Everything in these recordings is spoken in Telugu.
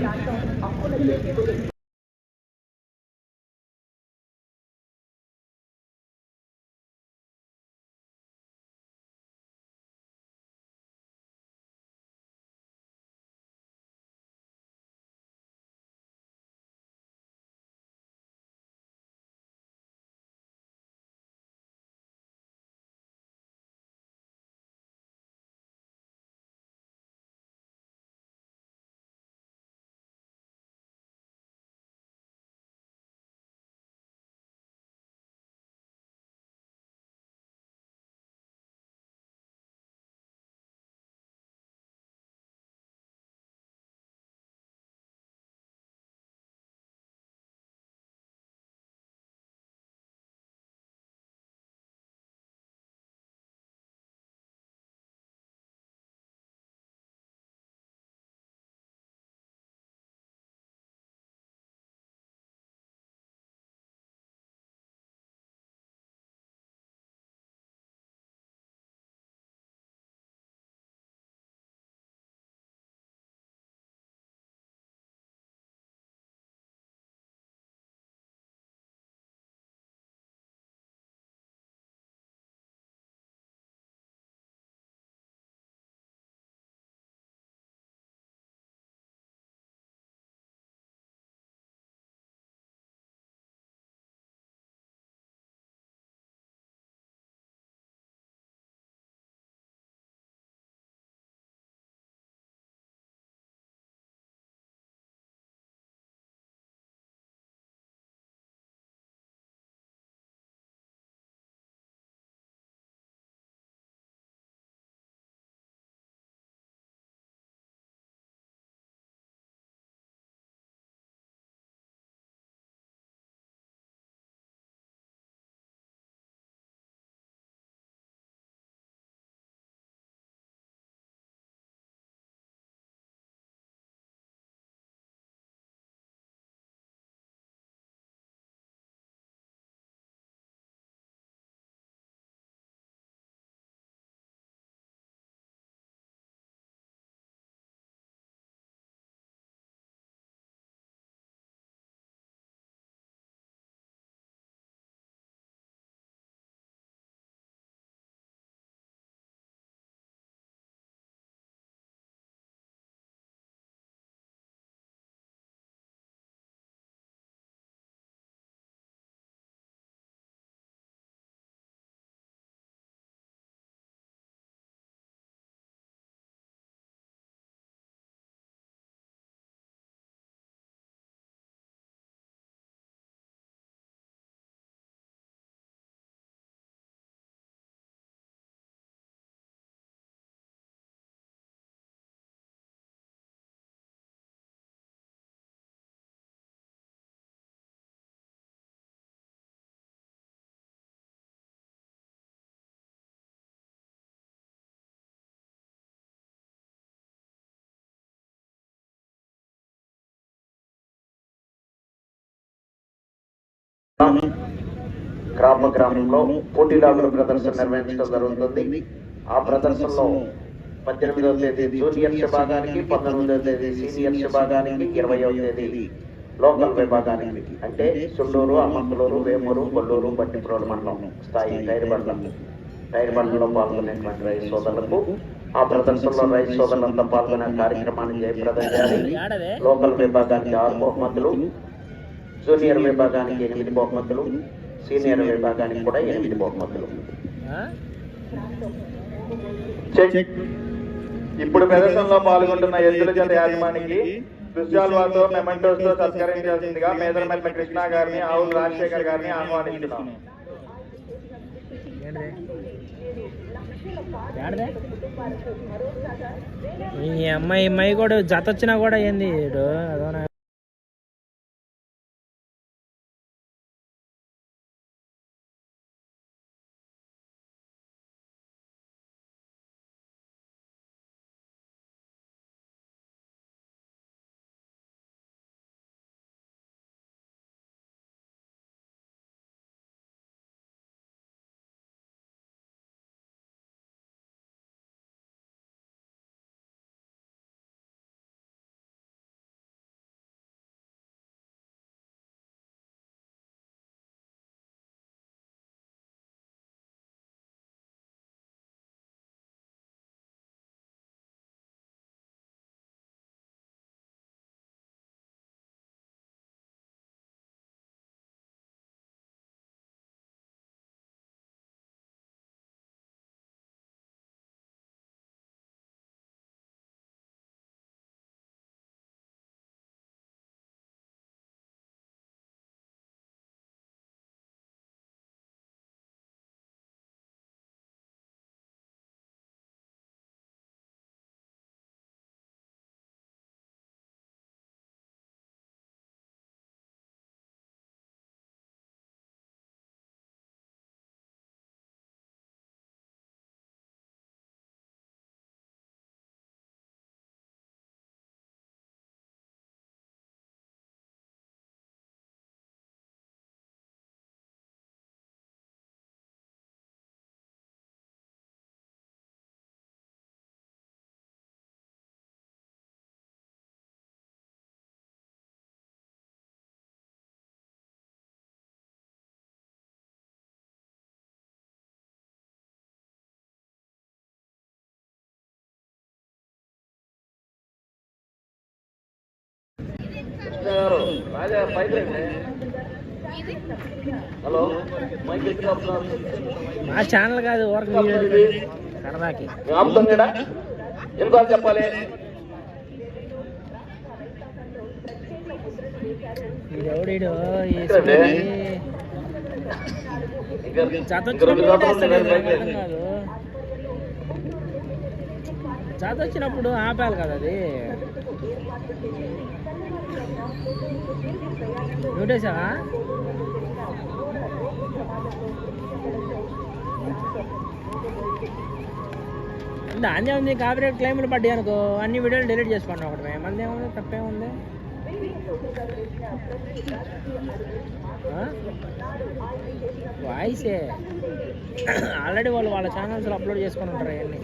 加上保护的 I'm. గ్రామ గ్రామంలో పోటీలాగుల ప్రదర్శన నిర్వహించడం జరుగుతుంది. ఆ ప్రదర్శనలో పద్దెనిమిదవ తేదీ జూనియర్స్ విభాగానికి పంతొమ్మిదవ తేదీ సీనియర్స్ విభాగానికి ఇరవయవ తేదీ లోకల్ విభాగానికి అంటే సుండూరు అమ్మంతులూరు వేమూరు కొల్లూరు బట్టిప్రోలు మండలం స్థాయి టైర్ బండ్ల టైర్ బండ్లలో పాల్గొనేటువంటి రైతు సోదరులకు ఆ ప్రదర్శనలో రైతు సోదరులంతా పాల్గొనే కార్యక్రమాన్ని జయప్రదం చేయాలి. లోకల్ విభాగానికి ఆరు బహుమతులు జూనియర్ విభాగానికి ఎనిమిది బహుమతులు సీనియర్ విభాగానికి కూడా ఎనిమిది బహుమతులు. చెక్. ఇప్పుడు ప్రదర్శనలో పాల్గొంటున్న ఎద్దుల జత యాజమానికి దుశ్శాల్వాతో మెమెంటోస్తో సత్కరించాల్సిందిగా మేదరమెట్ల కృష్ణ గారిని ఆవుల రాజశేఖర్ గారిని ఆహ్వానిస్తున్నాం. ఈ అమ్మాయి అమ్మాయి కూడా జత వచ్చినా కూడా ఏంది ఈడు గారు. రాజా పైకి రండి. Hello mic. మా ఛానల్ కాదు ఊరకు ఎందుకు చెప్పాలి? వచ్చినప్పుడు ఆపాలి కదా అది. చూడేసావా దాన్ని ఉంది కాపీరేట్ క్లైమ్లు పడ్డాయి అనుకో. అన్ని వీడియోలు డిలీట్ చేసుకోండి ఒకటి. మళ్ళీ ఏముంది తప్పేముంది? వాయిసే. ఆల్రెడీ వాళ్ళు వాళ్ళ ఛానల్స్లో అప్లోడ్ చేసుకొని ఉంటారు అవన్నీ.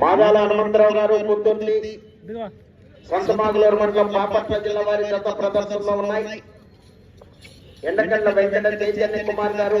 మాదాల హనుమంతరావు గారు ఇదిగో. సంతమాగులూరు మండలం బాపట్ల జిల్లా వారి గత ప్రదర్శనలో ఉన్నాయి. ఎండకండ్ల వెంకట చైతన్య కుమార్ గారు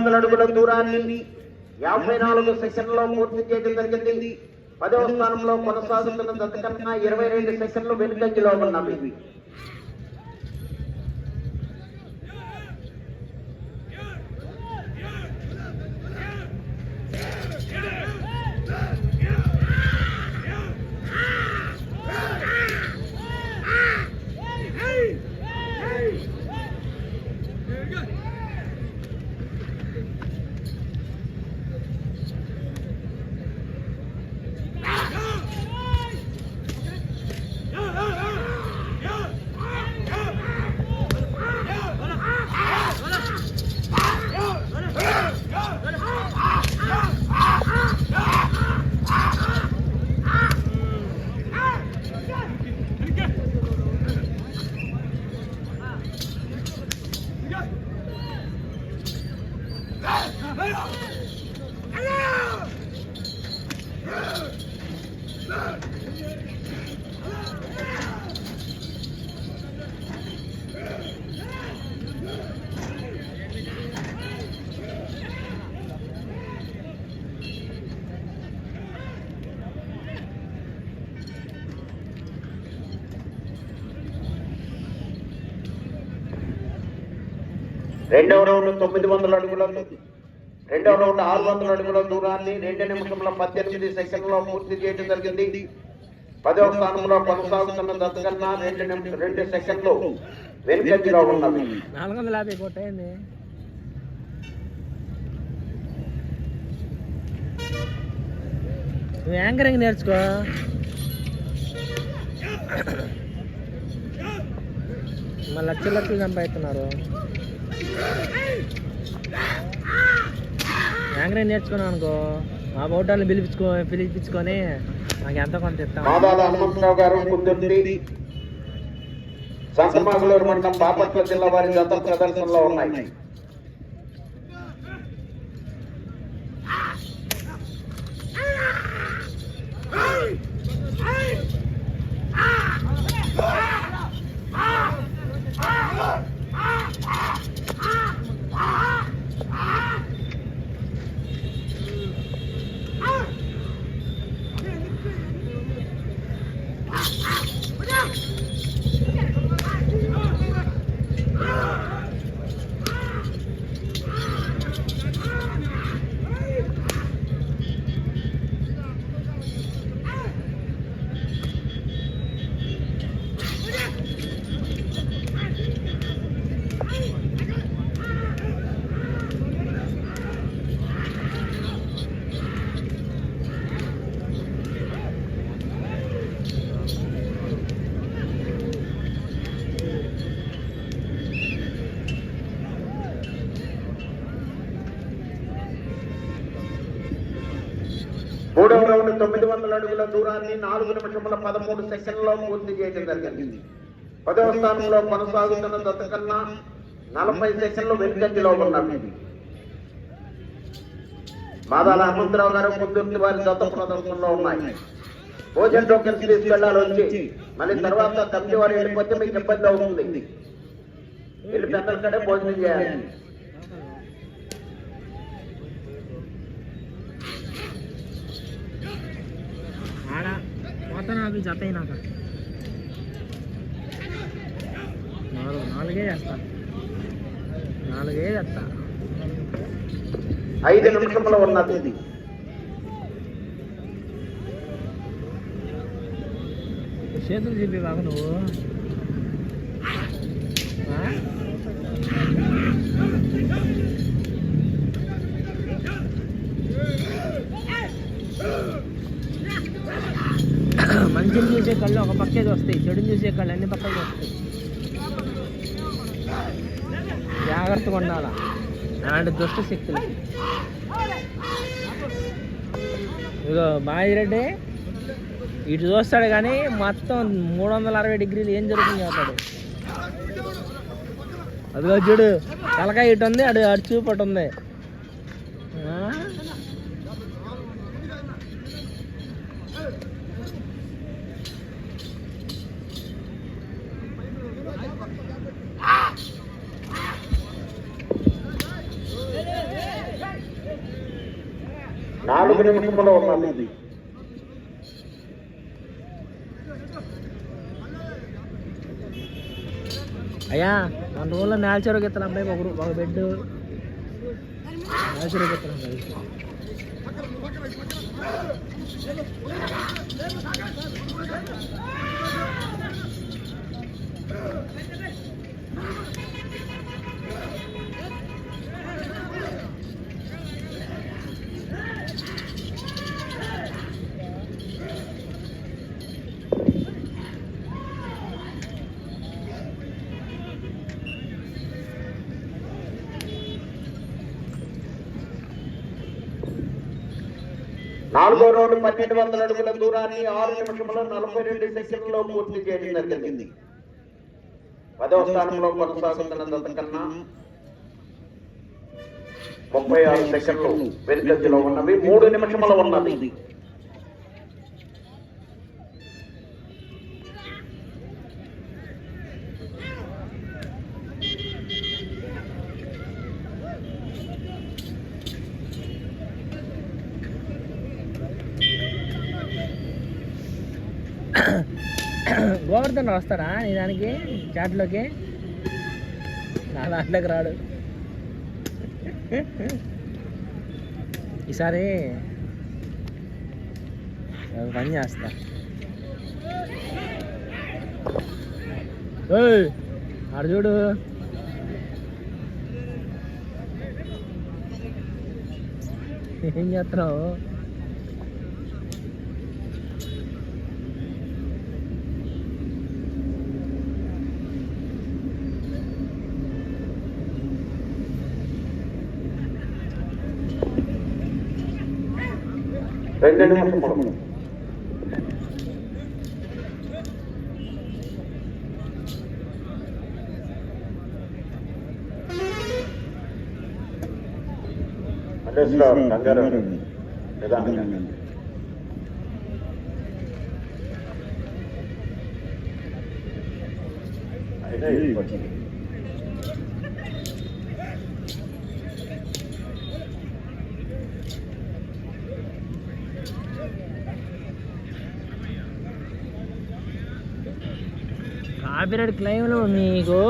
వందల అడుగుల దూరాన్ని యాభై నాలుగు సెషన్లో పూర్తి చేయడం జరిగింది. పదవ స్థానంలో కొనసాగుతున్న దత్తకన్నా ఇరవై రెండు సెషన్లు వెనుకంజలో ఉన్నవి. రెండవ రౌండ్ తొమ్మిది వందల అడుగుల రెండవ రౌండ్ ఆరు వందల అడుగుల దూరాన్ని రెండు నిమిషంలో పద్దెనిమిది సెకండ్లో పూర్తి చేయడం జరిగింది. పదవ స్థానంలో కొనసాగుతున్న దత్తకన్నా రెండు నిమిషం రెండు సెకండ్లు వెనుకంజలో ఉన్నవి. నాలుగు వందల యాభై కొట్టేయండి. యాంకరింగ్ నేర్చుకో. మళ్ళీ లక్షలు లక్షలు సంపాదిస్తున్నారు. యాంకరింగ్ నేర్చుకున్నాను అనుకో. మా బోటాలను పిలిపించుకో పిలిపించుకొని నాకు ఎంతో కొంత ఇస్తాం హనుమంతరావు గారు కుదుర్తి సంతమాగులూరు మండలం బాపట్ల జిల్లా వారి ప్రదర్శనలో ఉన్నాయి. అడుగుల దూరాన్ని నాలుగు నిమిషముల పదమూడు సెకండ్లో పూర్తి చేయడం జరిగింది. పదవ స్థానంలో కొనసాగుతున్న దత్త కన్నా నలభై సెకండ్లు వెనుకంజలో ఉన్నది మాదాల హనుమంతరావు గారు పొద్దున్న వారి దత్త ప్రదర్శనలో ఉన్నాయి. భోజన టోకెన్స్ తీసుకెళ్ళాలి వచ్చి. మళ్ళీ తర్వాత కమిటీ వారు వెళ్ళిపోతే మీకు ఇబ్బంది అవుతుంది. వెళ్ళి పెద్దల కడే భోజనం చేయాలి ఆడ మొత్తం నాకు జత అయినాక. నాలుగు నాలుగే చేస్తా. నాలుగే చేస్తా. ఐదు నిమిషముల ఉన్నది చేతులు చెప్పి బాగా నువ్వు. ఆ? మంచిని చూసే కళ్ళు ఒక పక్కే వస్తాయి చెడుని చూసే కళ్ళు అన్ని పక్కలు వస్తాయి జాగ్రత్తగా ఉండాలా. అలాంటి దుష్ట శక్తులు. ఇదిగో బాజిరెడ్డి ఇటు చూస్తాడు కానీ మొత్తం మూడు వందల అరవై డిగ్రీలు ఏం జరుగుతుంది చెప్తాడు అదిగో చూడు తలకాయ ఇటు ఉంది అడు అటు చూపు ఉంది ఆ? నాలుగు నిమిషముల ఉన్నది అయ్యా మన రోజుల్లో నేల్చరు గిత్తలు అబ్బాయి ఒక రూ- ఒక బెడ్ నేల్చరు గిత్తలు అబ్బాయి. నాలుగో రౌండ్ పన్నెండు వందల అడుగుల దూరాన్ని ఆరు నిమిషముల నలభై రెండు సెకండ్లలో పూర్తి చేయడం జరిగింది. పదవ స్థానంలో కొనసాగుతున్న దత్త కన్నా ముప్పై ఆరు సెకండ్లు వెనుకంజలో ఉన్నవి. మూడు నిమిషముల ఉన్నది. గోవర్ధన్ వస్తాడా నీ దానికి? చాట్లోకి? నా దాంట్లోకి రాడు. ఈసారి పని చేస్తా. ఏయ్, ఆడు చూడు. ఏం చేస్తున్నావు? فإننا حمر الإسلام تنقرر نظامنا Thank you. కాపీరైట్ క్లెయిమ్లు నీకు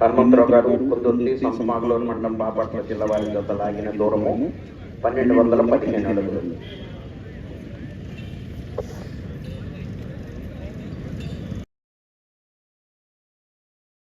హనుమంతరావు గారు పొద్దుర్తి సంస్మాగలూరు మండలం బాపట్ల జిల్లా వారి జత లాగిన దూరము పన్నెండు వందల పదిహేను అడుగులు.